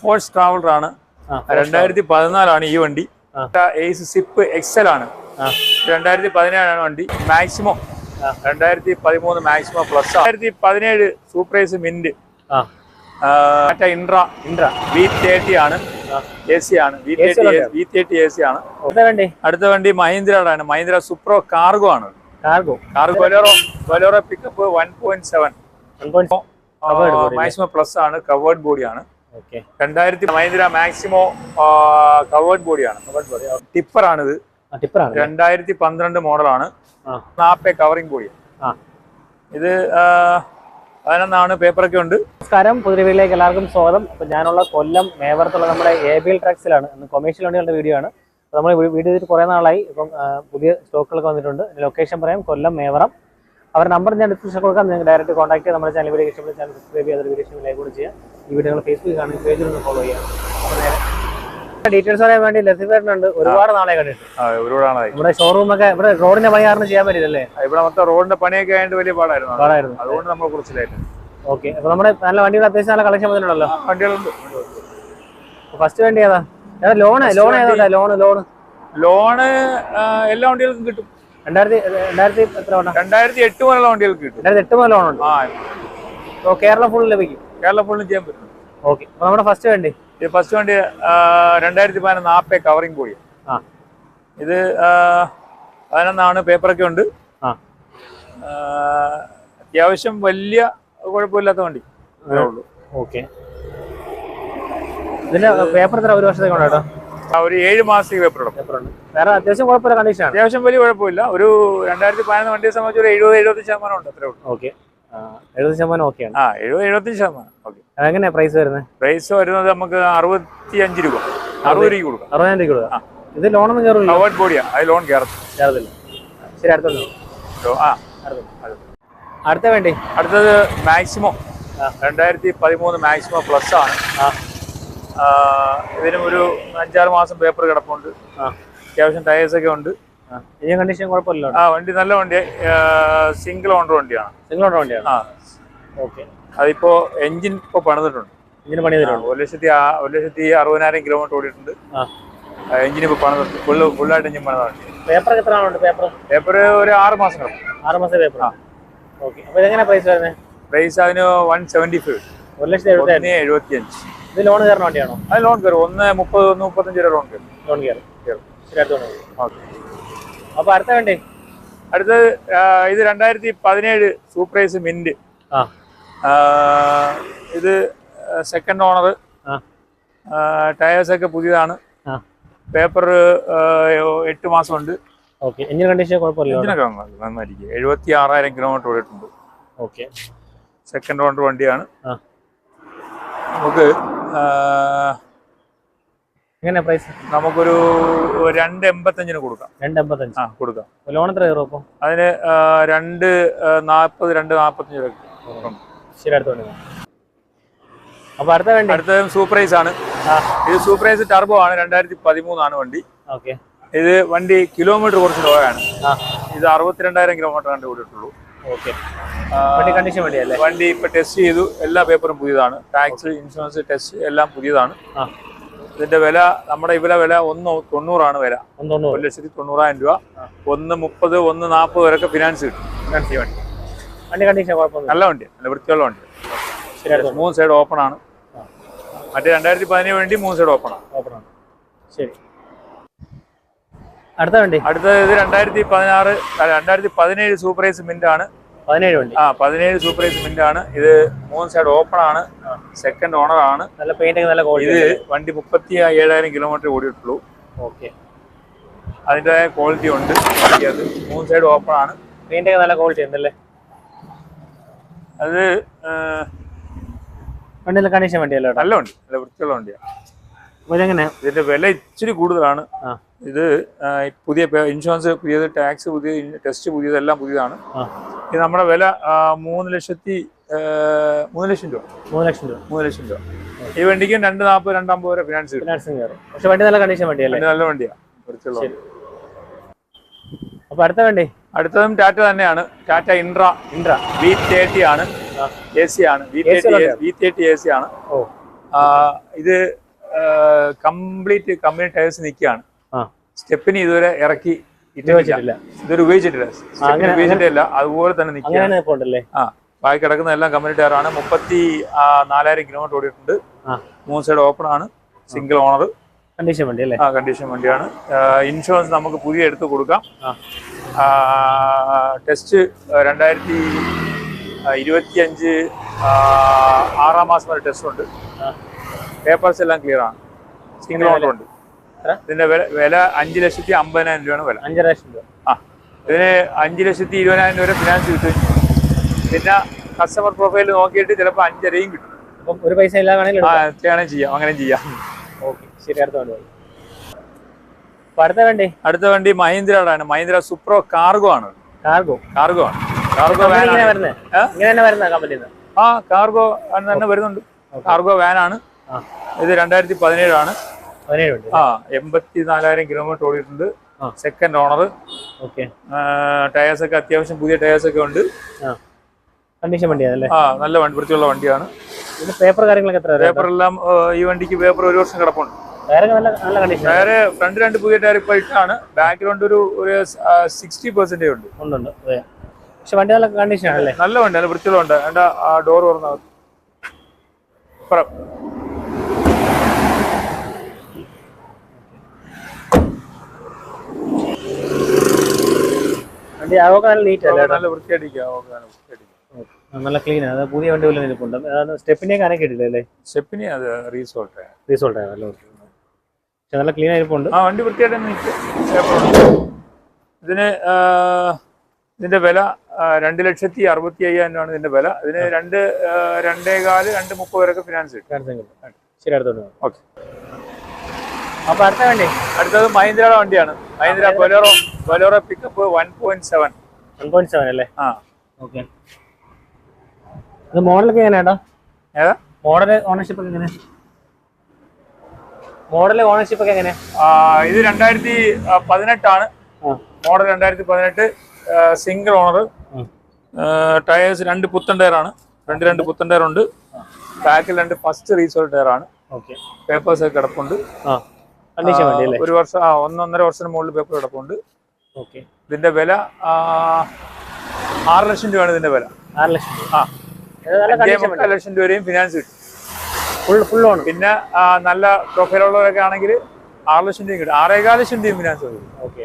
Force traveller ആണ്. രണ്ടായിരത്തി പതിനാലാണ് ഈ വണ്ടി. എയ്സ് സിപ്പ് എക്സൽ ആണ്. രണ്ടായിരത്തി പതിനേഴാണ് വണ്ടി. മാക്സിമം. രണ്ടായിരത്തി പതിമൂന്ന് മാക്സിമം പ്ലസ് രണ്ടായിരത്തി പതിനേഴ് super ace mint intra Tata intra intra V thirty ആണ്. എ സി ആണ്. വി തേർട്ടി ഉള്ളതാണ്. വി തേർട്ടി എ സി ആണ്. അടുത്ത വണ്ടി? മഹീന്ദ്രയുടെ ആണ്. മഹീന്ദ്ര സുപ്രോ കാർഗോ ആണ്. Cargo cargo Bolero Bolero pickup one point seven maximum plus ആണ്. കവേർഡ് ബോഡിയാണ് ഓക്കെ രണ്ടായിരത്തി മഹീന്ദ്ര മാക്സിമോ കവേർഡ് ബോഡിയാണ്. ടിപ്പറാണിത്. രണ്ടായിരത്തി പന്ത്രണ്ട് മോഡലാണ്. ആ. കവറിംഗ് ബോഡിയാണ്. ഇത് അതിനൊന്നാണ് പേപ്പറൊക്കെ ഉണ്ട്. നമസ്കാരം പുതിരവിയിലേക്ക് എല്ലാവർക്കും സ്വാഗതം. അപ്പൊ ഞാനുള്ള കൊല്ലം മേവർത്തുള്ള നമ്മുടെ എ ബി എൽ ട്രാക്സിലാണ് കൊമേഴ്ഷ്യൽ വണ്ടികളുടെ വീഡിയോ ആണ്. നമ്മൾ വീഡിയോ ചെയ്തിട്ട് കുറേ നാളായി. ഇപ്പം പുതിയ സ്റ്റോക്കുകളൊക്കെ വന്നിട്ടുണ്ട്. ലൊക്കേഷൻ പറയാം. കൊല്ലം മേവറം. അവരുടെ നമ്പർ ഞാൻ ഡിസ്ക്രിപ്ഷൻ കൊടുക്കാം. നിങ്ങൾക്ക് ഡയറക്റ്റ് കോൺടാക്ട് ചെയ്യാം. നമ്മുടെ ചാനൽ വീഡിയോ ഇഷ്ടപ്പെട്ട ചാനൽ സബ്സ്ക്രൈബ് ചെയ്യാതെ വീഡിയോ ലൈക്ക് കൂടി ചെയ്യാം. ഈ വീഡിയോ നിങ്ങൾ ഫേസ്ബുക്കിൽ കാണുന്ന പേജിൽ ഒന്ന് ഫോളോ ചെയ്യാം. ഡീറ്റെയിൽസ് പറയാൻ വേണ്ടി ലസിഫേറിനുണ്ട് ഒരുപാട് നാളെ കണ്ടിട്ട് ആ, ഷോറൂം ഒക്കെ നമ്മുടെ ഷോറൂമൊക്കെ ഇവിടെ റോഡിന്റെ പണി കാരണം ചെയ്യാൻ പറ്റില്ലല്ലേ ഇവിടെ മൊത്തം റോഡിന്റെ പണിയൊക്കെ ആയിട്ട് വലിയ പാടായിരുന്നു. പാടായിരുന്നു. അതുകൊണ്ട് നമ്മൾ കുറച്ചിലായിട്ട്. ഓക്കെ അപ്പൊ നമ്മുടെ നല്ല വണ്ടികൾ അത്യാവശ്യം നല്ല കളക്ഷൻ വന്നിട്ടുണ്ടല്ലോ? വണ്ടികളുണ്ട്. ഫസ്റ്റ് വണ്ടി ഏതാ? ഏതാ ലോണ് ലോൺ ഏതാ ലോണ് ലോണ് ലോണ് എല്ലാ വണ്ടികൾക്കും കിട്ടും. രണ്ടായിരത്തി രണ്ടായിരത്തി എത്ര വേണ്ട രണ്ടായിരത്തി എട്ട് മുതലുള്ള വണ്ടികൾക്ക് കിട്ടും. രണ്ടായിരത്തി എട്ട് മുതൽ ലോൺ ആ അപ്പോൾ കേരളം ഫുൾ ലഭിക്കും. കേരള ഫുള്ളും ചെയ്യാൻ പറ്റും. ഓക്കെ. അപ്പോൾ നമ്മുടെ ഫസ്റ്റ് വണ്ടി? ഇത് ഫസ്റ്റ് വണ്ടി രണ്ടായിരത്തി പതിനൊന്ന് നാപ്പെ കവറിംഗ് ബോഡി. ആ. ഇത് പതിനൊന്നാണ് പേപ്പറൊക്കെ ഉണ്ട്. ആ. അത്യാവശ്യം വലിയ കുഴപ്പമില്ലാത്ത വണ്ടി. ഓക്കെ. ഇതിന്റെ പേപ്പർ എത്ര? ഒരു വർഷത്തേക്ക് ഉണ്ട് കേട്ടോ ആ, ഒരു ഏഴ് മാസത്തേക്ക് പേപ്പർ ഇടും. വേറെ അത്യാവശ്യം കുഴപ്പമില്ല കണ്ടീഷൻ അത്യാവശ്യം വലിയ കുഴപ്പമില്ല. ഒരു രണ്ടായിരത്തി പതിനൊന്ന് വണ്ടിയെ സംബന്ധിച്ച് ഒരു എഴുപത് എഴുപത്തി ശതമാനം ഉണ്ട് അത്രേ ഉള്ളൂ. ഓക്കെ എഴുപത് ശതമാനം ഓക്കെയാണ് ആ എഴുപത് എഴുപത്തി ശതമാനം. ഓക്കെ അതെങ്ങനെയാണ് പ്രൈസ് വരുന്നത്? പ്രൈസ് വരുന്നത് നമുക്ക് അറുപത്തി അഞ്ച് രൂപ. അറുപത് രൂപ കൊടുക്കാം. അറുപതിനായിരം രൂപ കൊടുക്കുക ഇത് ലോണൊന്നും കയറില്ല കവേർഡ് ബോഡിയാ അത് ലോൺ കയറത്തും കയറത്തില്ല ശരി അടുത്തുണ്ടോ ആ. അടുത്ത വേണ്ടി. അടുത്തത് മാക്സിമം. രണ്ടായിരത്തി പതിമൂന്ന് മാക്സിമം പ്ലസ് ആണ്. ഇതിനും ഒരു അഞ്ചാറ് മാസം പേപ്പർ കിടപ്പുണ്ട്. അത്യാവശ്യം ടയേഴ്സ് ഒക്കെ ഉണ്ട്. കണ്ടീഷൻ കുഴപ്പമില്ല ആ വണ്ടി നല്ല വണ്ടി. സിംഗിൾ ഓണർ വണ്ടിയാണ്. സിംഗിൾ ഓണർ വണ്ടിയാണ്? ആ. ഓക്കെ അതിപ്പോ എഞ്ചിൻ ഇപ്പൊ പണിതിട്ടുണ്ട്. എഞ്ചിന് പണി തരുള്ളൂ ഒരു ലക്ഷത്തി ഒരു ലക്ഷത്തി അറുപതിനായിരം കിലോമീറ്റർ ഓടിയിട്ടുണ്ട്. ആ. എഞ്ചിൻ ഇപ്പൊ പണിതിട്ടുണ്ട്. ഫുള്ള് ഫുള്ളായിട്ട് എഞ്ചിൻ പണിത വണ്ടി പേപ്പർ എത്ര ആളുണ്ട് പേപ്പർ പേപ്പർ ഒരു ആറ് മാസം കിടക്കും. ആറ് മാസം പേപ്പർ ആ. ഓക്കെ അപ്പൊ ഇതെങ്ങനെ പ്രൈസ് വരുന്നത്? പ്രൈസ് അതിന് വൺ സെവന്റി ഫൈവ് ഒരു ലക്ഷത്തി എഴുപത്തി അഞ്ച് ഇത് ലോൺ കയറുന്ന വണ്ടിയാണോ? അത് ലോൺ കയറും. ഒന്ന് മുപ്പത് ഒന്ന് മുപ്പത്തഞ്ച് രൂപ ലോൺ കയറും. ലോൺ കയറും. കയറും. ശരിയായിട്ട് ഓക്കെ. അപ്പോൾ അടുത്ത വേണ്ടേ? അടുത്തത് ഇത് രണ്ടായിരത്തി പതിനേഴ് സൂപ്പറൈസ് മിന്റ്. ഇത് സെക്കൻഡ് ഓണർ ടയേഴ്സൊക്കെ പുതിയതാണ്. പേപ്പർ എട്ട് ഉണ്ട്. ഓക്കെ. എഞ്ചിൻ കണ്ടീഷൻ കുഴപ്പമില്ല എഞ്ചിനൊക്കെ നന്നാ- നന്നായിരിക്കും. എഴുപത്തി ആറായിരം കിലോമീറ്റർ ഓടിയിട്ടുണ്ട്. ഓക്കെ. സെക്കൻഡ് ഓണർ വണ്ടിയാണ്. നമുക്ക് ആ, എങ്ങനെയാ പ്രൈസ് നമുക്കൊരു രണ്ട് എൺപത്തഞ്ചിന് കൊടുക്കാം. രണ്ട് എൺപത്തഞ്ച്. ആ കൊടുക്കാം. ലോൺ എത്ര കയറും അപ്പോൾ അതിന് രണ്ട് നാൽപ്പത് രണ്ട് നാൽപ്പത്തഞ്ച് രൂപ കൊടുക്കാം. ശരി അടുത്ത വണ്ടി. അപ്പോൾ അടുത്ത വണ്ടി? അടുത്തത് സൂപ്പറൈസ് ആണ്. ഇത് സൂപ്പറൈസ് ടർബോ ആണ്. രണ്ടായിരത്തി പതിമൂന്നാണ് വണ്ടി. ഓക്കെ. ഇത് വണ്ടി കിലോമീറ്റർ കുറച്ച് ലോയാണ് ഇത് അറുപത്തിരണ്ടായിരം കിലോമീറ്റർ കണ്ടുപിടിച്ചിട്ടുള്ളൂ ഓക്കെ. വണ്ടി കണ്ടീഷൻ വണ്ടിയല്ലേ? വണ്ടി ഇപ്പൊ ടെസ്റ്റ് ചെയ്തു. എല്ലാ പേപ്പറും പുതിയതാണ്. ടാക്സ് ഇൻഷുറൻസ് ടെസ്റ്റ് എല്ലാം പുതിയതാണ്. ഇതിന്റെ വില നമ്മുടെ ഇവിടെ വില ഒന്ന് തൊണ്ണൂറാണ് വില. ഒരു ലക്ഷത്തി തൊണ്ണൂറായിരം രൂപ. ഒന്ന് മുപ്പത് ഒന്ന് നാൽപ്പത് വരെയൊക്കെ ഫിനാൻസ് കിട്ടും. ഫിനാൻസ് വണ്ടി വണ്ടി കണ്ടീഷൻ നല്ല വണ്ടി നല്ല വൃത്തിയുള്ള വണ്ടി. മൂന്ന് സൈഡ് ഓപ്പൺ ആണ്. മറ്റേ രണ്ടായിരത്തി പതിനേഴ് വേണ്ടി മൂന്ന് സൈഡ് ഓപ്പൺ ആണ്. ഓപ്പൺ ആണ്. ശരി. അടുത്ത വണ്ടി? അടുത്തത് ഇത് രണ്ടായിരത്തി പതിനാറ് രണ്ടായിരത്തി പതിനേഴ് സൂപ്പറൈസ് മിന്റ് ആണ് പതിനേഴ് വണ്ടി. ആ പതിനേഴ് സൂപ്പറൈസ് മിന്റ് ആണ് ഇത് മൂന്ന് സൈഡ് ഓപ്പൺ ആണ്. സെക്കൻഡ് ഓണർ ആണ്. നല്ല പെയിന്റിങ് നല്ല ക്വാളിറ്റി ഇത് വണ്ടി മുപ്പത്തി ഏഴായിരം കിലോമീറ്റർ ഓടിയിട്ടുള്ളൂ. ഓക്കെ അതിന്റെതായ ക്വാളിറ്റി ഉണ്ട്. അത് മൂന്ന് സൈഡ് ഓപ്പൺ ആണ്. പെയിന്റിങ് നല്ല ക്വാളിറ്റി ഉണ്ടല്ലേ? അത് വണ്ടി വണ്ടിയിലെ കണ്ടീഷൻ വണ്ടിയല്ലോ നല്ല വണ്ടി നല്ല വൃത്തിയുള്ള വണ്ടിയാണ് ഇതിന്റെ വില ഇച്ചിരി കൂടുതലാണ്. ആ. ഇത് പുതിയ ഇൻഷുറൻസ് പുതിയത് ടാക്സ് പുതിയ ടെസ്റ്റ് പുതിയത് എല്ലാം പുതിയതാണ്. ഇത് നമ്മുടെ വില മൂന്ന് ലക്ഷത്തി മൂന്ന് ലക്ഷം രൂപ. മൂന്ന് ലക്ഷം രൂപ. മൂന്ന് ലക്ഷം രൂപ. ഈ വണ്ടിക്കും രണ്ട് നാൽപ്പത് രണ്ടാമ്പത് വരെ ഫിനാൻസ് ഫിനാൻസിങ് കയറും. പക്ഷെ വണ്ടി നല്ല കണ്ടീഷൻ വണ്ടിയല്ലേ? വണ്ടി നല്ല വണ്ടിയാണ് അപ്പൊ അടുത്ത വണ്ടി? അടുത്തതും ടാറ്റ തന്നെയാണ്. Tata intra intra V thirty ആണ്. എ സി ആണ്. വി തേർട്ടി എ സി ആണ്. ഇത് കംപ്ലീറ്റ് കമ്പനി ടയേഴ്സ് നിൽക്കുകയാണ്. സ്റ്റെപ്പിന് ഇതുവരെ ഇറക്കി വെച്ചിട്ടില്ല ഇതൊരു ഉപയോഗിച്ചിട്ടില്ല. അങ്ങനെ ഉപയോഗിച്ചിട്ടില്ല അതുപോലെ തന്നെ നിൽക്കുക അങ്ങനെയാണ് ഇപ്പോൾ ആ ബാക്കി കിടക്കുന്ന എല്ലാം കമ്പനി ടയറാണ് മുപ്പത്തി നാലായിരം കിലോമീറ്റർ ഓടിയിട്ടുണ്ട്. മൂന്ന് സൈഡ് ഓപ്പൺ ആണ്. Single owner. കണ്ടീഷൻ വണ്ടി അല്ലേ? ആ കണ്ടീഷൻ വണ്ടിയാണ്. ഇൻഷുറൻസ് നമുക്ക് പുതിയ എടുത്ത് കൊടുക്കാം. ടെസ്റ്റ് രണ്ടായിരത്തി ഇരുപത്തി അഞ്ച് ആറാം മാസം വരെ ടെസ്റ്റ് ഉണ്ട്. പേപ്പേഴ്സ് എല്ലാം ക്ലിയർ ആണ്. സിംഗിൾ ഓണർ ഉണ്ട്? ഇതിന്റെ വില വില അഞ്ച് ലക്ഷത്തി അമ്പതിനായിരം രൂപയാണ് വില. അഞ്ചര ലക്ഷം രൂപ. ആ ഇതിന് അഞ്ച് ലക്ഷത്തി ഇരുപതിനായിരം രൂപ ഫിനാൻസ് കിട്ടും പിന്നെ കസ്റ്റമർ പ്രൊഫൈൽ നോക്കിയിട്ട് ചിലപ്പോൾ അഞ്ചരയും കിട്ടും. അപ്പം ഒരു പൈസ ഇല്ലാതെ വേണമെങ്കിൽ ചെയ്യാം അങ്ങനെ ചെയ്യാം. ഓക്കെ ശരി അടുത്ത വണ്ടി അടുത്ത വണ്ടി? അടുത്ത വണ്ടി മഹീന്ദ്ര സുപ്രോ കാർഗോ ആണ്. കാർഗോ കാർഗോ ആണ്. കാർഗോ വാൻ ആ കാർഗോ തന്നെ വരുന്നുണ്ട്. കാർഗോ വാനാണ് ഇത് രണ്ടായിരത്തി പതിനേഴാണ്. ആ എൺപത്തി നാലായിരം കിലോമീറ്റർ ഓടിയിട്ടുണ്ട് സെക്കൻഡ് ഓണർ ഓക്കെ ടയേഴ്സ് ഒക്കെ അത്യാവശ്യം പുതിയ ടയേഴ്സ് ഒക്കെ ഉണ്ട്. കണ്ടീഷൻ വണ്ടിയാണല്ലേ? ആ നല്ല വണ്ടി വൃത്തിയുള്ള വണ്ടിയാണ്. പിന്നെ പേപ്പർ കാര്യങ്ങളൊക്കെ എത്ര പേപ്പർ എല്ലാം ഈ വണ്ടിക്ക് പേപ്പർ ഒരു വർഷം കിടപ്പുണ്ട്. ടയറ് ഫ്രണ്ട് രണ്ട് പുതിയ ടയർ ഇപ്പൊ ഇട്ടാണ്. ബാക്ക്ഗ്രൗണ്ട് ഒരു ഒരു സിക്സ്റ്റി പെർസെന്റേജ് ഉണ്ട് ഉണ്ട്. പക്ഷെ വണ്ടി നല്ല കണ്ടീഷൻ ആണല്ലേ? നല്ല വണ്ടി നല്ല വൃത്തിയുള്ള ഉണ്ട് ഡോർ തുറന്ന വണ്ടി നല്ല നീറ്റ് അല്ലേ നല്ല വൃത്തിയായിട്ടിരിക്കുക ഓക്കെ, നല്ല വൃത്തിയായിട്ടിരിക്കുക. നല്ല ക്ലീൻ ആണ്. പുതിയ വണ്ടി പോലെ നിൽപ്പുണ്ട് അതാണ് സ്റ്റെപ്പിനെ കാണാൻ ഇട്ടില്ല അല്ലേ? സ്റ്റെപ്പിനി അത് റീസോൾട്ട് റീസോൾട്ട് ആണ് നല്ല പക്ഷെ നല്ല ക്ലീൻ ആയിരിപ്പുണ്ട്. ആ വണ്ടി വൃത്തിയായിട്ട്. ഇതിന് ഇതിന്റെ വില രണ്ട് ലക്ഷത്തി അറുപത്തി അയ്യായിരം രൂപയാണ് ഇതിന്റെ വില. ഇതിന് രണ്ട് രണ്ടേകാൽ രണ്ട് മുപ്പത് വരെയൊക്കെ ഫിനാൻസ് കിട്ടും. ശരി അടുത്തോട്ട്. ഓക്കെ. അപ്പൊ അടുത്ത വണ്ടി. അടുത്തത് മഹീന്ദ്രയുടെ വണ്ടിയാണ്. Mahindra Bolero Bolero pickup one point seven one point seven അല്ലേ? ആ. ഓക്കെ ഇത് മോഡലൊക്കെ എങ്ങനെയാടാ ഏതാ? മോഡൽ ഓണർഷിപ്പ് ഒക്കെ എങ്ങനെ മോഡൽ ഓണർഷിപ്പ് ഒക്കെ എങ്ങനെ ഇത് രണ്ടായിരത്തി പതിനെട്ടാണ്. മോഡൽ രണ്ടായിരത്തി പതിനെട്ട് സിംഗിൾ ഓണർ ടയേഴ്സ് രണ്ട് പുത്തൻ ടയറാണ് രണ്ട് രണ്ട് പുത്തൻ ടയർ ഉണ്ട്. ബാക്കിൽ രണ്ട് ഫസ്റ്റ് റീസോൾ ആണ്. ഓക്കെ പേപ്പേഴ്സ് ഒക്കെ കിടപ്പുണ്ട്. ഒരു വർഷം ആ ഒന്നൊന്നര വർഷത്തിന് മുകളിൽ പേപ്പർ കിടപ്പുണ്ട്. ഓക്കെ. ഇതിന്റെ വില ആറ് ലക്ഷം രൂപയാണ് ഇതിന്റെ വില. ആറ് ലക്ഷം ആ. അഞ്ചേ ലക്ഷം രൂപയും ഫിനാൻസ് കിട്ടും. ഫുൾ ഫുൾ ഓൺ പിന്നെ നല്ല പ്രൊഫൈലുള്ളവരൊക്കെ ആണെങ്കിൽ ആറ് ലക്ഷം രൂപയും കിട്ടും. ആറേകാൽ ലക്ഷം രൂപയും ഫിനാൻസ് കിട്ടും. ഓക്കെ.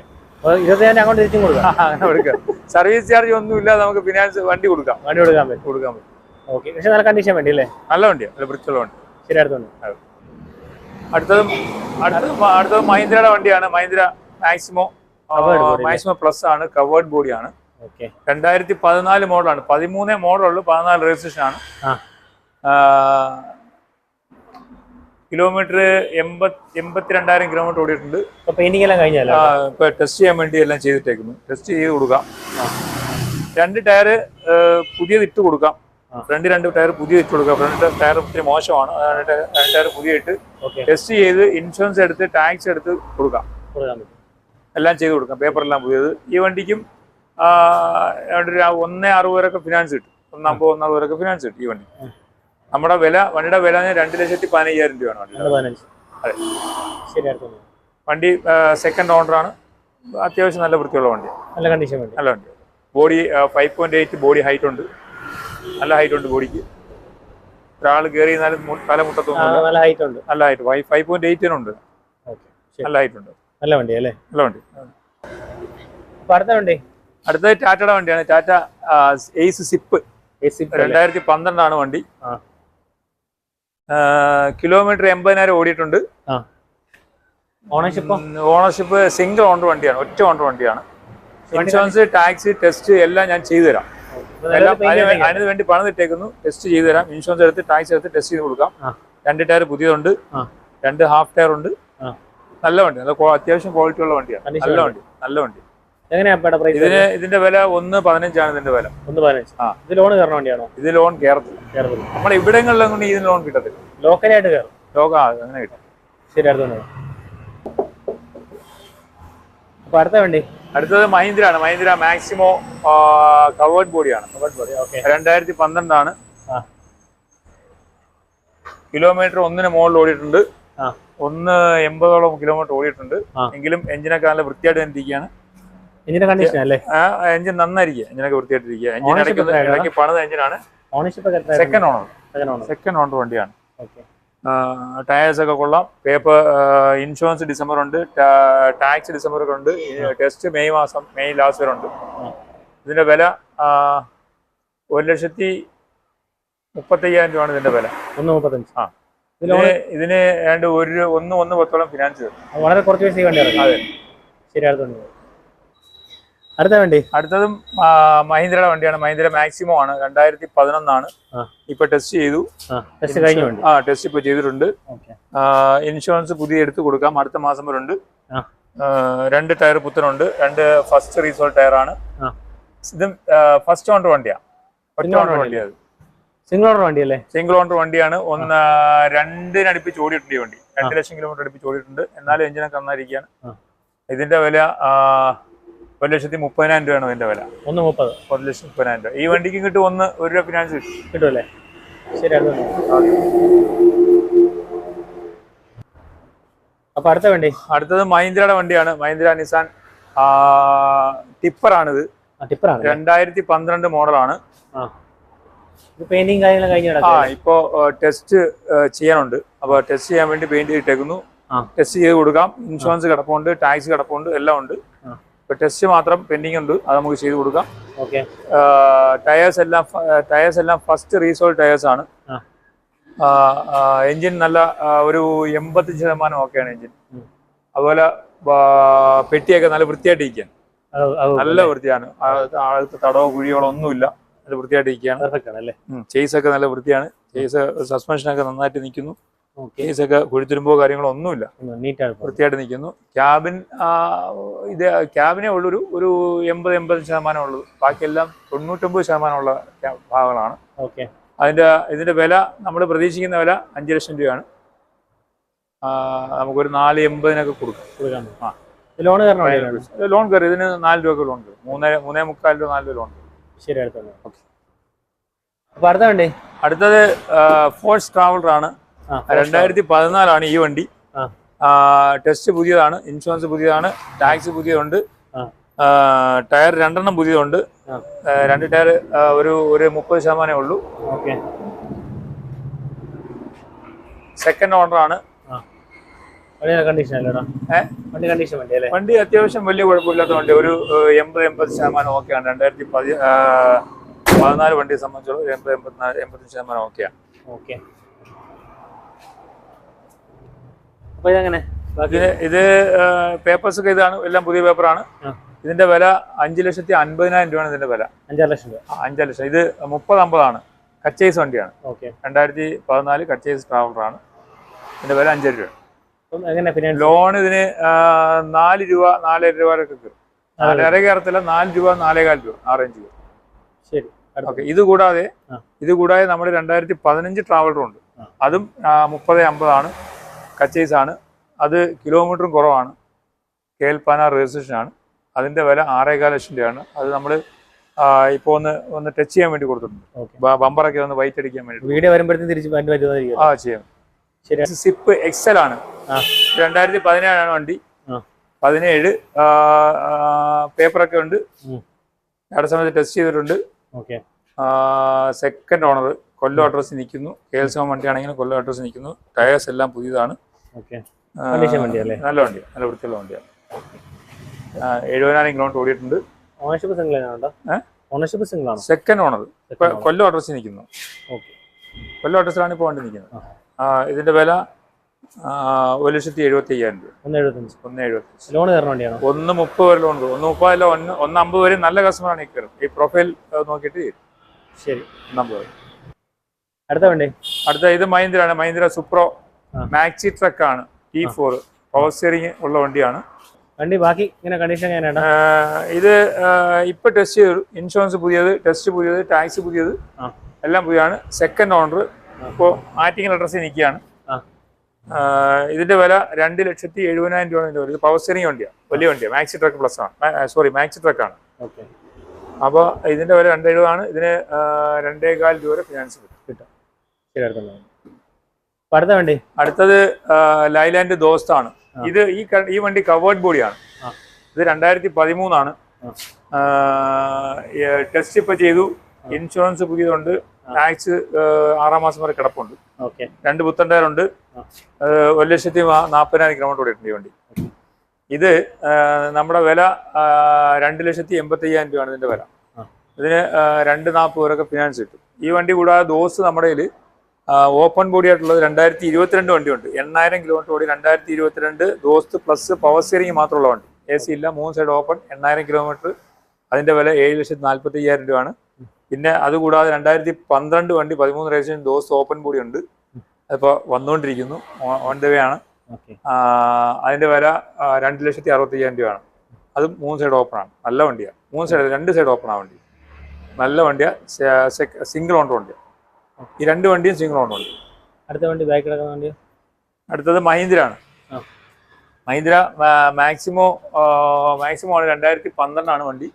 അങ്ങോട്ട് തിരിച്ചും കൊടുക്കാം. അങ്ങനെ കൊടുക്കാം. സർവീസ് ചാർജ് ഒന്നുമില്ല നമുക്ക് ഫിനാൻസ് വണ്ടി കൊടുക്കാം. വണ്ടി കൊടുക്കാൻ പറ്റും. കൊടുക്കാൻ പറ്റും. ഓക്കെ. പക്ഷെ നല്ല കണ്ടീഷൻ വേണ്ടി അല്ലേ നല്ല വണ്ടിയാണ് നല്ല വൃത്തിയുള്ള വണ്ടി. ശരി അടുത്തോണ്ട് അടുത്തത് അടുത്തത് അടുത്തത് മഹീന്ദ്രയുടെ വണ്ടിയാണ്. മഹീന്ദ്ര മാക്സിമോ മാക്സിമോ പ്ലസ് ആണ് കവേർഡ് ബോഡിയാണ് ആണ്. രണ്ടായിരത്തി പതിനാല് മോഡലാണ്. പതിമൂന്നേ മോഡലുള്ളൂ പതിനാല് രജിസ്ട്രേഷൻ ആണ്. കിലോമീറ്റർ എൺപത്തി എൺപത്തിരണ്ടായിരം കിലോമീറ്റർ ഓടിയിട്ടുണ്ട്. പെയിന്റിംഗ് എല്ലാം കഴിഞ്ഞല്ലോ ഇപ്പൊ ടെസ്റ്റ് ചെയ്യാൻ വേണ്ടി എല്ലാം ചെയ്തിട്ടേക്കുന്നു. ടെസ്റ്റ് ചെയ്ത് കൊടുക്കാം. രണ്ട് ടയർ പുതിയത് ഇട്ട് കൊടുക്കാം. ഫ്രണ്ട് രണ്ട് ടയർ പുതിയ ഇട്ട് കൊടുക്കുക. ഫ്രണ്ട് ടയർ ഒത്തിരി മോശമാണ്. രണ്ട് ടയർ പുതിയ ഇട്ട് ടെസ്റ്റ് ചെയ്ത് ഇൻഷുറൻസ് എടുത്ത് ടാക്സ് എടുത്ത് കൊടുക്കാം. എല്ലാം ചെയ്ത് കൊടുക്കാം. പേപ്പറെല്ലാം പുതിയത്. ഈ വണ്ടിക്കും ഒരു ഒന്നേ അറുപത് വരെയൊക്കെ ഫിനാൻസ് കിട്ടും. ഒന്നമ്പത് ഒന്നറുപത് വരെയൊക്കെ ഫിനാൻസ് കിട്ടും ഈ വണ്ടി. നമ്മുടെ വില വണ്ടിയുടെ വില രണ്ട് ലക്ഷത്തി പതിനയ്യായിരം രൂപയാണ് വണ്ടി അതെ. വണ്ടി. സെക്കൻഡ് ഓണറാണ് അത്യാവശ്യം നല്ല വൃത്തിയുള്ള വണ്ടിയാണ് നല്ല കണ്ടീഷൻ വണ്ടി. നല്ല വണ്ടി body five point eight body height ഉണ്ട്. നല്ല ഹൈറ്റ് ഉണ്ട് ബോഡിക്ക്. ഒരാൾ കയറി തല മുട്ടത്തൊന്നും നല്ല ഹൈറ്റ് ഉണ്ട്. നല്ല ഹൈറ്റ് ഫൈവ് പോയിന്റ് എയ്റ്റിനുണ്ട് ഓക്കെ ശരി. നല്ല ഹൈറ്റ് ഉണ്ട്. നല്ല വണ്ടി അല്ലേ? നല്ല വണ്ടി. അടുത്ത വണ്ടി? അടുത്തത് ടാറ്റയുടെ വണ്ടിയാണ്. ടാറ്റ എയ്സ് സിപ്പ് രണ്ടായിരത്തി പന്ത്രണ്ടാണ് വണ്ടി. കിലോമീറ്റർ എൺപതിനായിരം ഓടിയിട്ടുണ്ട്. ഓണർഷിപ്പോ? ഓണർഷിപ്പ് സിംഗിൾ ഓണർ വണ്ടിയാണ്. ഒറ്റ ഓണർ വണ്ടിയാണ്. ഇൻഷുറൻസ് ടാക്സി ടെസ്റ്റ് എല്ലാം ഞാൻ ചെയ്തു തരാം എല്ലാം അതിന് വേണ്ടി പണം ഇട്ടേക്കുന്നു. ടെസ്റ്റ് ചെയ്തു തരാം. ഇൻഷുറൻസ് എടുത്ത് ടാക്സ് എടുത്ത് ടെസ്റ്റ് ചെയ്ത് കൊടുക്കാം. രണ്ട് ടയർ പുതിയതുണ്ട്. രണ്ട് ഹാഫ് ടയർ ഉണ്ട്. നല്ല വണ്ടി. നല്ല അത്യാവശ്യം ക്വാളിറ്റി ഉള്ള വണ്ടിയാണ് നല്ല വണ്ടി. നല്ല വണ്ടി. ഇതിന് ഇതിന്റെ വില ഒന്ന് പതിനഞ്ചാണ് ഇതിന്റെ വില. ഒന്ന് പതിനഞ്ച്. ഇത് ലോൺ കയറുന്ന വണ്ടിയാണോ? ഇത് ലോൺ കയറത്തില്ല നമ്മുടെ ഇവിടങ്ങളിലും കൊണ്ട് ഇതിന് ലോൺ കിട്ടത്തില്ല. ലോക്കലായിട്ട് കയറും ലോക അങ്ങനെ കിട്ടും. ശരി അടുത്തോണ്ട് പോകാം. അപ്പൊ അടുത്ത വണ്ടി. അടുത്തത് മഹീന്ദ്ര ആണ് മഹീന്ദ്ര മാക്സിമോ കവേർഡ് ബോഡിയാണ് ഓക്കെ രണ്ടായിരത്തി പന്ത്രണ്ടാണ് കിലോമീറ്റർ ഒന്നിന് മുകളിൽ ഓടിയിട്ടുണ്ട്. ഒന്ന് എൺപതോളം കിലോമീറ്റർ ഓടിയിട്ടുണ്ട്. എങ്കിലും എഞ്ചിനൊക്കെ നല്ല വൃത്തിയായിട്ട് തന്നെ ഇരിക്കുകയാണ്. എഞ്ചിന്റെ കണ്ടീഷൻ അല്ലേ? ആ എഞ്ചിൻ നന്നായിരിക്കുക. എഞ്ചിനൊക്കെ വൃത്തിയായിട്ടിരിക്കുക എഞ്ചിൻ ഇടയ്ക്ക്? പണിത എഞ്ചിനാണ് സെക്കൻഡ് ഓണർ സെക്കൻഡ് ഓണർ വണ്ടിയാണ്. ഓക്കെ ടയേഴ്സ് ഒക്കെ കൊള്ളാം. പേപ്പർ ഇൻഷുറൻസ് ഡിസംബർ ഉണ്ട്. ടാക്സ് ഡിസംബർ ഒക്കെ ഉണ്ട്. ടെസ്റ്റ് മെയ് മാസം മെയ് ലാസ്റ്റ് വരെ ഉണ്ട്. ഇതിന്റെ ഇതിന്റെ വില ഒരു ലക്ഷത്തി മുപ്പത്തയ്യായിരം രൂപയാണ് ഇതിന്റെ വില. ഒന്ന് മുപ്പത്തഞ്ച്. ആ. ഇതിന് ഇതിന് ഏതാണ്ട് ഒരു ഒന്ന് ഒന്ന് പത്തോളം ഫിനാൻസ് വളരെ കുറച്ച് പൈസ അതെ. ശരി അടുത്ത വണ്ടി? അടുത്ത അടുത്തതും മഹീന്ദ്രയുടെ വണ്ടിയാണ്. മഹീന്ദ്ര മാക്സിമോ ആണ്. രണ്ടായിരത്തി പതിനൊന്നാണ് ഇപ്പൊ ടെസ്റ്റ് ചെയ്തു. ആ ടെസ്റ്റ് കഴിഞ്ഞു ആ ടെസ്റ്റ് ഇപ്പൊ ചെയ്തിട്ടുണ്ട്. ഇൻഷുറൻസ് പുതിയ എടുത്തു കൊടുക്കാം. അടുത്ത മാസം വരെ ഉണ്ട് രണ്ട് ടയർ പുത്തനുണ്ട്. രണ്ട് ഫസ്റ്റ് റീസോൾ ടയർ ആണ്. ഇതും ഫസ്റ്റ് ഓണർ വണ്ടിയാ. ഒറ്റ ഓണർ വണ്ടി. വണ്ടിയാണ് സിംഗിൾ ഓണർ വണ്ടി അല്ലേ? സിംഗിൾ ഓണർ വണ്ടിയാണ്. ഒന്ന് രണ്ടിനടുപ്പിച്ച് ഓടിയിട്ടുണ്ട് ഈ വണ്ടി. രണ്ട് ലക്ഷം കിലോമീറ്റർ അടുപ്പിച്ച് ഓടിയിട്ടുണ്ട്. എന്നാലും എഞ്ചിനൊക്കെ നന്നായിരിക്കുകയാണ് ഇതിന്റെ വില ഒരു ലക്ഷത്തി മുപ്പതിനായിരം രൂപയാണ് ഇതിന്റെ വില? ഒന്ന് മുപ്പത്. ഒരു ലക്ഷത്തി മുപ്പതിനായിരം രൂപ. ഈ വണ്ടിക്ക് കിട്ടും ഒന്ന് ഒരു രൂപ ഫിനാൻസ് കിട്ടും. കിട്ടുമല്ലേ ശരി അപ്പൊ അടുത്ത വണ്ടി? അടുത്തത് മഹീന്ദ്രയുടെ വണ്ടിയാണ്. മഹീന്ദ്ര നിസാൻ ടിപ്പറാണിത്. ടിപ്പറാണ് രണ്ടായിരത്തി പന്ത്രണ്ട് മോഡലാണ്. ആ. ഇത് പെയിന്റിങ് കാര്യങ്ങളും കഴിഞ്ഞ് ആ ഇപ്പോ ടെസ്റ്റ് ചെയ്യാനുണ്ട്. അപ്പൊ ടെസ്റ്റ് ചെയ്യാൻ വേണ്ടി പെയിന്റ് ഇട്ടേക്കുന്നു ടെസ്റ്റ് ചെയ്ത് കൊടുക്കാം. ഇൻഷുറൻസ് കിടപ്പുണ്ട് ടാക്സ് കിടപ്പുണ്ട് എല്ലാം ഉണ്ട്. ആ. ഇപ്പൊ ടെസ്റ്റ് മാത്രം പെൻഡിങ് ഉണ്ട്. അത് നമുക്ക് ചെയ്ത് കൊടുക്കാം. ഓക്കെ ടയേഴ്സ് എല്ലാം ടയേഴ്സ് എല്ലാം ഫസ്റ്റ് റീസോൾ ടയേഴ്സ് ആണ്. എഞ്ചിൻ നല്ല ഒരു എൺപത്തഞ്ച് ശതമാനം ഓക്കെയാണ് എഞ്ചിൻ. അതുപോലെ പെട്ടിയൊക്കെ നല്ല വൃത്തിയായിട്ട് ഇരിക്കാൻ നല്ല വൃത്തിയാണ്. തടവോ കുഴികളോ ഒന്നുമില്ല. നല്ല വൃത്തിയായിട്ട് ഇരിക്കുകയാണ്. പെർഫെക്റ്റ് ചേസ് ഒക്കെ നല്ല വൃത്തിയാണ്. ചേസ് സസ്പെൻഷൻ ഒക്കെ നന്നായിട്ട് നിൽക്കുന്നു. ഓക്കെ കേസ് ഒക്കെ കുഴിത്തുരുമ്പോ കാര്യങ്ങളോ ഒന്നുമില്ല വൃത്തിയായിട്ട് നിൽക്കുന്നു. ക്യാബിൻ ഇത് ക്യാബിനേ ഉള്ളൊരു ഒരു എൺപത് എൺപത് ശതമാനം ഉള്ളത് ബാക്കിയെല്ലാം തൊണ്ണൂറ്റൊമ്പത് ശതമാനമുള്ള ഭാഗങ്ങളാണ്. ഓക്കെ. അതിന്റെ ഇതിന്റെ വില നമ്മൾ പ്രതീക്ഷിക്കുന്ന വില അഞ്ച് ലക്ഷം രൂപയാണ്. നമുക്കൊരു നാല് എൺപതിനൊക്കെ കൊടുക്കാം. ആ. ലോൺ ലോൺ കയറി ഇതിന് നാല് രൂപ ലോൺ കയറി. മൂന്നര മൂന്നേ മുക്കാൽ രൂപ നാല് രൂപ ലോൺ കയറും. ശരി അടുത്ത വണ്ടി ഓക്കെ. അപ്പൊ അടുത്ത വണ്ടി. അടുത്തത് ഫോഴ്സ് ട്രാവലർ ആണ് ആ രണ്ടായിരത്തി പതിനാലാണ് ഈ വണ്ടി. ടെസ്റ്റ് പുതിയതാണ് ഇൻഷുറൻസ് പുതിയതാണ് ടാക്സ് പുതിയതുണ്ട്. ടയർ രണ്ടെണ്ണം പുതിയതുണ്ട്. രണ്ട് ടയർ ഒരു ഒരു മുപ്പത് ശതമാനമേ ഉള്ളൂ. ഓക്കെ. സെക്കൻഡ് ഓണർ ആണ്. ആ. വണ്ടി അത്യാവശ്യം വലിയ കുഴപ്പമില്ലാത്ത വണ്ടി. ഒരു എൺപത് എൺപത് ശതമാനം ഓക്കെയാണ് രണ്ടായിരത്തി പതി പതിനാല് വണ്ടിയെ സംബന്ധിച്ചോളം എൺപത് എൺപത്തിനാല് എൺപത്തഞ്ച് ശതമാനം ഓക്കെയാണ് ഓക്കെ. അപ്പൊ ഇതെങ്ങനെ? ബാക്കി ഇതിന് ഇത് പേപ്പേഴ്സ് ഒക്കെ ഇതാണ് എല്ലാം പുതിയ പേപ്പറാണ്. ഇതിന്റെ വില അഞ്ചു ലക്ഷത്തി അൻപതിനായിരം രൂപയാണ് ഇതിന്റെ വില. അഞ്ചാറ് ലക്ഷം രൂപ. അഞ്ചര ലക്ഷം. ഇത് മുപ്പത് അമ്പതാണ്. കച്ചേസ് വണ്ടിയാണ്. രണ്ടായിരത്തി പതിനാല് കച്ചേസ് ട്രാവലറാണ്. ഇതിന്റെ വില അഞ്ചര രൂപ ലോൺ ഇതിന് നാല് രൂപ നാലര രൂപ വരെ കിട്ടും. നാലര കയറത്തില്ല നാല് രൂപ നാലേകാൽ രൂപ ആ റേഞ്ച് കിട്ടും ശരി. ഓക്കെ ഇത് കൂടാതെ. ഇത് കൂടാതെ നമ്മുടെ രണ്ടായിരത്തി പതിനഞ്ച് ട്രാവലർ ഉണ്ട്. അതും മുപ്പത് അമ്പതാണ്. കച്ചേസ് ആണ്. അത് കിലോമീറ്ററും കുറവാണ്. കേൽപ്പാന രജിസ്ട്രേഷൻ ആണ്. അതിന്റെ വില ആറേകാൽ ലക്ഷം രൂപയാണ് അത് നമ്മൾ ഇപ്പോൾ ഒന്ന് ഒന്ന് ടച്ച് ചെയ്യാൻ വേണ്ടി കൊടുത്തിട്ടുണ്ട്. ബമ്പറൊക്കെ ഒന്ന് വൈറ്റ് അടിക്കാൻ വേണ്ടി വീഡിയോ വരുമ്പോഴത്തേക്കും തിരിച്ച് വണ്ടി ആ ചെയ്യാം. സിപ്പ് എക്സൽ ആണ്. രണ്ടായിരത്തി പതിനേഴാണ് വണ്ടി. പതിനേഴ് പേപ്പറൊക്കെ ഉണ്ട്. അടുത്ത സമയത്ത് ടെസ്റ്റ് ചെയ്തിട്ടുണ്ട്. Okay. Second owner Kollam address നിൽക്കുന്നു. കെ എൽ സി വണ്ടിയാണെങ്കിലും കൊല്ലം അഡ്രസ്സ് നിൽക്കുന്നു. ടയേഴ്സ് എല്ലാം പുതിയതാണ്. നല്ല വണ്ടിയാണ് നല്ല വൃത്തിയുള്ള വണ്ടിയാണ് എഴുപതിനായിരം കിലോമീറ്റർ ഓടിയിട്ടുണ്ട്. ഓണർഷിപ്പ് സിംഗിൾ ഓണർഷിപ്പ് സിംഗിൾ ആണ്? Second owner. കൊല്ലം അഡ്രസ്സിൽ നിൽക്കുന്നു. കൊല്ലം അഡ്രസ്സിലാണ് ഇപ്പോൾ വണ്ടി നിൽക്കുന്നത്. ഇതിന്റെ വില ഒരു ലക്ഷത്തി എഴുപത്തി അയ്യായിരം രൂപ. ഒന്ന് എഴുപത്തഞ്ച് ഒന്ന് എഴുപത്തി ലോൺ കയറുന്ന വണ്ടിയാണോ? ഒന്ന് മുപ്പത് വരെ ലോൺ കയറും ഒന്ന് അല്ല ഒന്ന് ഒന്ന് അമ്പത് വരെ നല്ല കസ്റ്റമറാണ് ഈ കയറും ഈ പ്രൊഫൈൽ നോക്കിയിട്ട് ചെയ്യും. ശരി. ഒന്ന് അമ്പത് അടുത്ത വണ്ടി. അടുത്ത ഇത് മഹീന്ദ്രയാണ്. മഹീന്ദ്ര സുപ്രോ. മാക്സി ട്രക്ക് ആണ്. ടി ഫോർ പവർ സ്റ്റിയറിംഗ് ഉള്ള വണ്ടിയാണ്. വണ്ടി ബാക്കി ഇങ്ങനെ കണ്ടീഷൻ എങ്ങനെയാണ് ഇത് ഇപ്പൊ ടെസ്റ്റ് ചെയ്തു. ഇൻഷുറൻസ് പുതിയത് ടെസ്റ്റ് പുതിയത് ടാക്സ് പുതിയത് എല്ലാം പുതിയതാണ്. സെക്കൻഡ് ഓണർ ഇപ്പോൾ ആറ്റിങ്ങൽ അഡ്രസ്സിൽ നിൽക്കുകയാണ്. ഇതിന്റെ വില രണ്ട് ലക്ഷത്തി എഴുപതിനായിരം രൂപ ഇതിന്റെ ഇത് പവർ സ്റ്റിയറിംഗ് വണ്ടിയാണ് വലിയ വണ്ടിയാണ് മാക്സി ട്രക്ക് പ്ലസ് ആണ്. സോറി മാക്സി ട്രക്ക് ആണ്. ഓക്കെ. അപ്പോൾ ഇതിന്റെ വില രണ്ട് എഴുപതാണ്. ഇതിന് രണ്ടേകാൽ രൂപ ഫിനാൻസ് കിട്ടും. കിട്ടും. ശരി അടുത്ത വണ്ടി? അടുത്തത് ലൈലാൻഡ് ദോസ്താണ്. ആണ് ഇത് ഈ ഈ വണ്ടി കവേർഡ് ബോഡിയാണ്. ഇത് രണ്ടായിരത്തി പതിമൂന്നാണ് ടെസ്റ്റ് ഇപ്പൊ ചെയ്തു. ഇൻഷുറൻസ് പുതിയതുണ്ട് ടാക്സ് ആറാം മാസം വരെ കിടപ്പുണ്ട്. രണ്ട് പുത്തണ്ടായിരുണ്ട് ഒരു ലക്ഷത്തി നാൽപ്പതിനായിരം കിലോമീറ്റർ ഓടിയിട്ടുണ്ട് ഈ വണ്ടി. ഇത് നമ്മുടെ വില രണ്ട് ലക്ഷത്തി എൺപത്തി അയ്യായിരം രൂപയാണ് ഇതിന്റെ വില. ഇതിന് രണ്ട് നാൽപ്പത് വരെയൊക്കെ ഫിനാൻസ് കിട്ടും ഈ വണ്ടി കൂടാതെ ദോസ് നമ്മുടെ കയ്യിൽ ഓപ്പൺ ബോഡി ആയിട്ടുള്ളത് രണ്ടായിരത്തി ഇരുപത്തിരണ്ട് വണ്ടിയുണ്ട്. എണ്ണായിരം കിലോമീറ്റർ ഓടി രണ്ടായിരത്തി ഇരുപത്തിരണ്ട് ദോസ്ത് പ്ലസ് പവർ സ്റ്റിയറിംഗ് മാത്രമുള്ള വണ്ടി. എ സി ഇല്ല മൂന്ന് സൈഡ് ഓപ്പൺ എണ്ണായിരം കിലോമീറ്റർ അതിന്റെ വില ഏഴ് ലക്ഷത്തി നാൽപ്പത്തി അയ്യായിരം രൂപയാണ്. പിന്നെ അതുകൂടാതെ രണ്ടായിരത്തി പന്ത്രണ്ട് വണ്ടി പതിമൂന്ന് രജിസ്ട്രേഷൻ ദോസ് ഓപ്പൺ ബോഡി ഉണ്ട്. അതിപ്പോൾ വന്നുകൊണ്ടിരിക്കുന്നു ഓൺ ദ വേ ആണ്. അതിന്റെ വില രണ്ട് ലക്ഷത്തി അറുപത്തി അയ്യായിരം രൂപയാണ്. അതും മൂന്ന് സൈഡ് ഓപ്പൺ ആണ്. നല്ല വണ്ടിയാണ് മൂന്ന് സൈഡ് രണ്ട് സൈഡ് ഓപ്പൺ ആ വണ്ടി. നല്ല വണ്ടിയാണ് സിംഗിൾ ഓണർ വണ്ടിയാണ് ഈ രണ്ട് വണ്ടിയും സിംഗിൾ ഓണർ വണ്ടി അടുത്ത വണ്ടി ബാക്ക് കിടക്കുന്ന വണ്ടി അടുത്തത് മഹീന്ദ്ര ആണ് മഹീന്ദ്ര മാക്സിമോ മാക്സിമോ ആണ് രണ്ടായിരത്തി പന്ത്രണ്ടാണ് വണ്ടി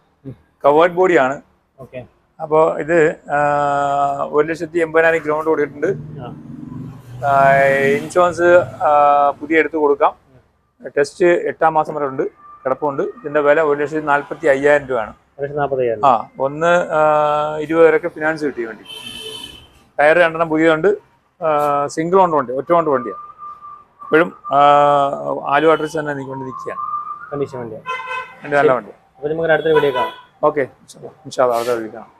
കവേർഡ് ബോഡി ആണ്. ഓക്കെ. അപ്പോൾ ഇത് ഒരു ലക്ഷത്തി എൺപതിനായിരം കിലോമീറ്റർ ഓടിയിട്ടുണ്ട്. ഇൻഷുറൻസ് പുതിയ എടുത്ത് കൊടുക്കാം. ടെസ്റ്റ് എട്ടാം മാസം വരെ ഉണ്ട്. കിടപ്പുണ്ട്. ഇതിന്റെ വില ഒരു ലക്ഷത്തി നാൽപ്പത്തി അയ്യായിരം രൂപയാണ്. ആ ഒന്ന് ഇരുപത് വരെയൊക്കെ ഫിനാൻസ് കിട്ടിയ വണ്ടി. ടയർ രണ്ടെണ്ണം പുതിയതുണ്ട്. സിംഗിൾ കൊണ്ട് വണ്ടി ഒറ്റ കൊണ്ട് വണ്ടിയാണ് ഇപ്പോഴും ആലു അഡ്രസ് തന്നെ എനിക്ക് വേണ്ടി നിൽക്കുകയാണ്. കണ്ടീഷൻ വണ്ടിയാണ് നല്ല വണ്ടി അപ്പോൾ നമുക്ക് അടുത്ത വീഡിയോ കാണാം. ഓക്കെ. ഇൻഷാ അടുത്ത വീഡിയോ കാണാം.